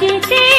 একবার যেতে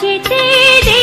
যেতে